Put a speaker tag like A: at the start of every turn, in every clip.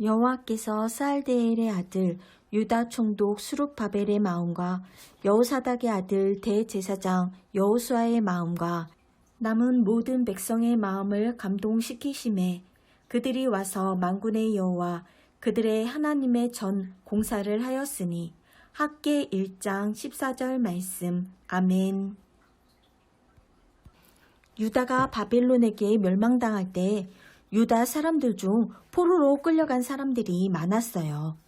A: 여호와께서 살데엘의 아들 유다 총독 수룹바벨의 마음과 여호사닥의 아들 대제사장 여호수아의 마음과 남은 모든 백성의 마음을 감동시키심에 그들이 와서 만군의 여호와 그들의 하나님의 전 공사를 하였으니 학계 1장 14절 말씀. 아멘. 유다가 바벨론에게 멸망당할 때 유다 사람들 중 포로로 끌려간 사람들이 많았어요.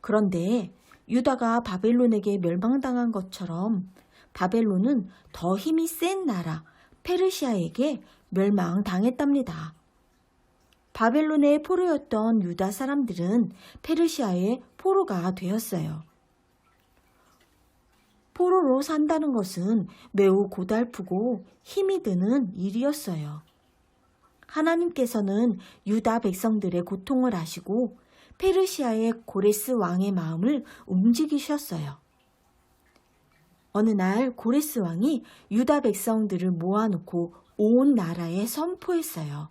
A: 그런데 유다가 바벨론에게 멸망당한 것처럼 바벨론은 더 힘이 센 나라 페르시아에게 멸망당했답니다. 바벨론의 포로였던 유다 사람들은 페르시아의 포로가 되었어요. 포로로 산다는 것은 매우 고달프고 힘이 드는 일이었어요. 하나님께서는 유다 백성들의 고통을 아시고 페르시아의 고레스 왕의 마음을 움직이셨어요. 어느 날 고레스 왕이 유다 백성들을 모아놓고 온 나라에 선포했어요.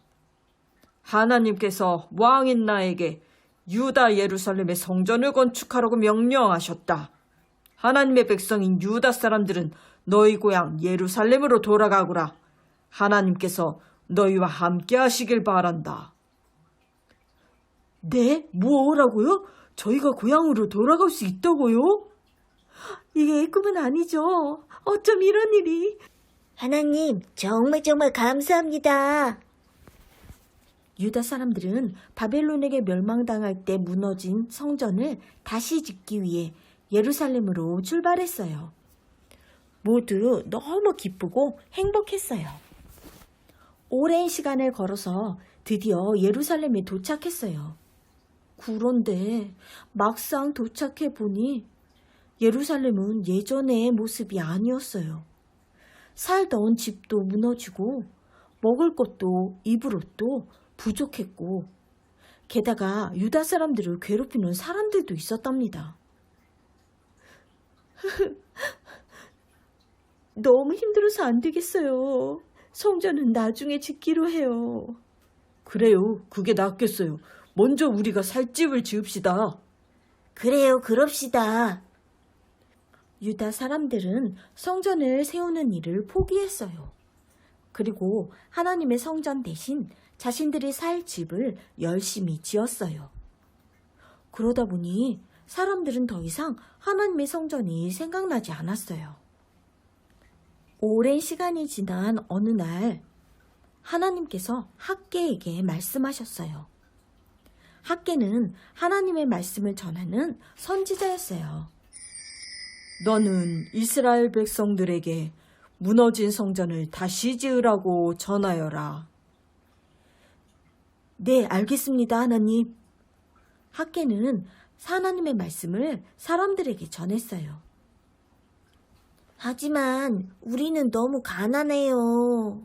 B: 하나님께서 왕인 나에게 유다 예루살렘의 성전을 건축하라고 명령하셨다. 하나님의 백성인 유다 사람들은 너희 고향 예루살렘으로 돌아가거라. 하나님께서 너희와 함께 하시길 바란다.
A: 네? 뭐라고요? 저희가 고향으로 돌아갈 수 있다고요? 이게 꿈은 아니죠. 어쩜 이런 일이.
C: 하나님, 정말 정말 감사합니다.
A: 유다 사람들은 바벨론에게 멸망당할 때 무너진 성전을 다시 짓기 위해 예루살렘으로 출발했어요. 모두 너무 기쁘고 행복했어요. 오랜 시간을 걸어서 드디어 예루살렘에 도착했어요. 그런데 막상 도착해 보니 예루살렘은 예전의 모습이 아니었어요. 살던 집도 무너지고 먹을 것도 입을 옷도 부족했고 게다가 유다 사람들을 괴롭히는 사람들도 있었답니다. 너무 힘들어서 안 되겠어요. 성전은 나중에 짓기로 해요.
B: 그래요. 그게 낫겠어요. 먼저 우리가 살 집을 지읍시다.
C: 그래요, 그럽시다.
A: 유다 사람들은 성전을 세우는 일을 포기했어요. 그리고 하나님의 성전 대신 자신들이 살 집을 열심히 지었어요. 그러다 보니 사람들은 더 이상 하나님의 성전이 생각나지 않았어요. 오랜 시간이 지난 어느 날 하나님께서 학계에게 말씀하셨어요. 학계는 하나님의 말씀을 전하는 선지자였어요.
B: 너는 이스라엘 백성들에게 무너진 성전을 다시 지으라고 전하여라.
A: 네, 알겠습니다, 하나님. 학계는 하나님의 말씀을 사람들에게 전했어요.
C: 하지만 우리는 너무 가난해요.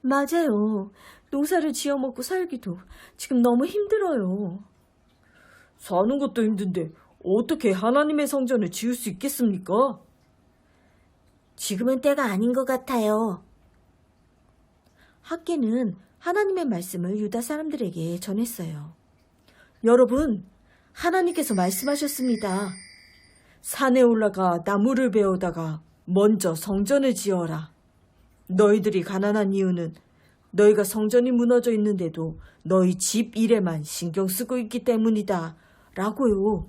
A: 맞아요. 농사를 지어 먹고 살기도 지금 너무 힘들어요.
B: 사는 것도 힘든데 어떻게 하나님의 성전을 지을 수 있겠습니까?
C: 지금은 때가 아닌 것 같아요.
A: 학계는 하나님의 말씀을 유다 사람들에게 전했어요. 여러분, 하나님께서 말씀하셨습니다.
B: 산에 올라가 나무를 베어다가 먼저 성전을 지어라. 너희들이 가난한 이유는 너희가 성전이 무너져 있는데도 너희 집 일에만 신경 쓰고 있기 때문이다. 라고요.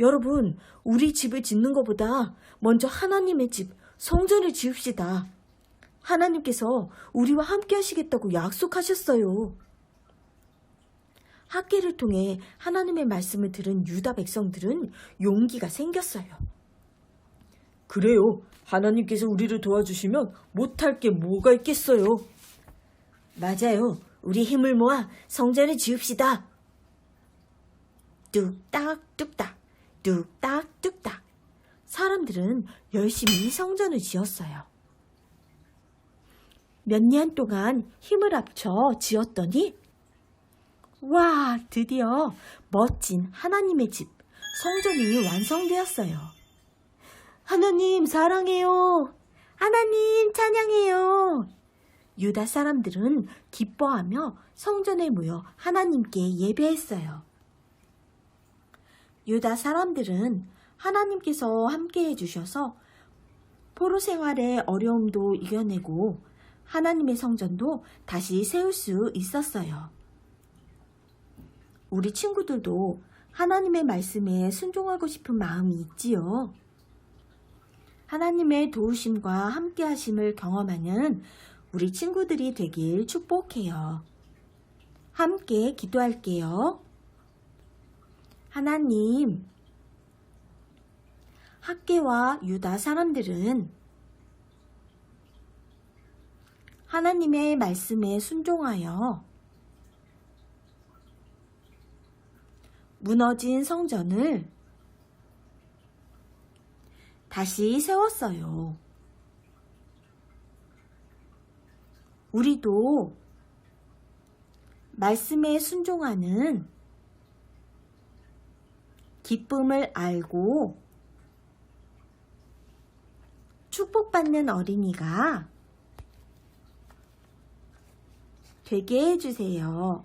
A: 여러분, 우리 집을 짓는 것보다 먼저 하나님의 집, 성전을 지읍시다. 하나님께서 우리와 함께 하시겠다고 약속하셨어요. 학계를 통해 하나님의 말씀을 들은 유다 백성들은 용기가 생겼어요.
B: 그래요. 하나님께서 우리를 도와주시면 못할 게 뭐가 있겠어요.
C: 맞아요. 우리 힘을 모아 성전을 지읍시다.
A: 뚝딱 뚝딱 뚝딱 뚝딱 사람들은 열심히 성전을 지었어요. 몇 년 동안 힘을 합쳐 지었더니 와 드디어 멋진 하나님의 집 성전이 완성되었어요. 하나님 사랑해요. 하나님 찬양해요. 유다 사람들은 기뻐하며 성전에 모여 하나님께 예배했어요. 유다 사람들은 하나님께서 함께 해주셔서 포로 생활의 어려움도 이겨내고 하나님의 성전도 다시 세울 수 있었어요. 우리 친구들도 하나님의 말씀에 순종하고 싶은 마음이 있지요. 하나님의 도우심과 함께 하심을 경험하는 우리 친구들이 되길 축복해요. 함께 기도할게요. 하나님, 학계와 유다 사람들은 하나님의 말씀에 순종하여 무너진 성전을 다시 세웠어요. 우리도 말씀에 순종하는 기쁨을 알고 축복받는 어린이가 되게 해주세요.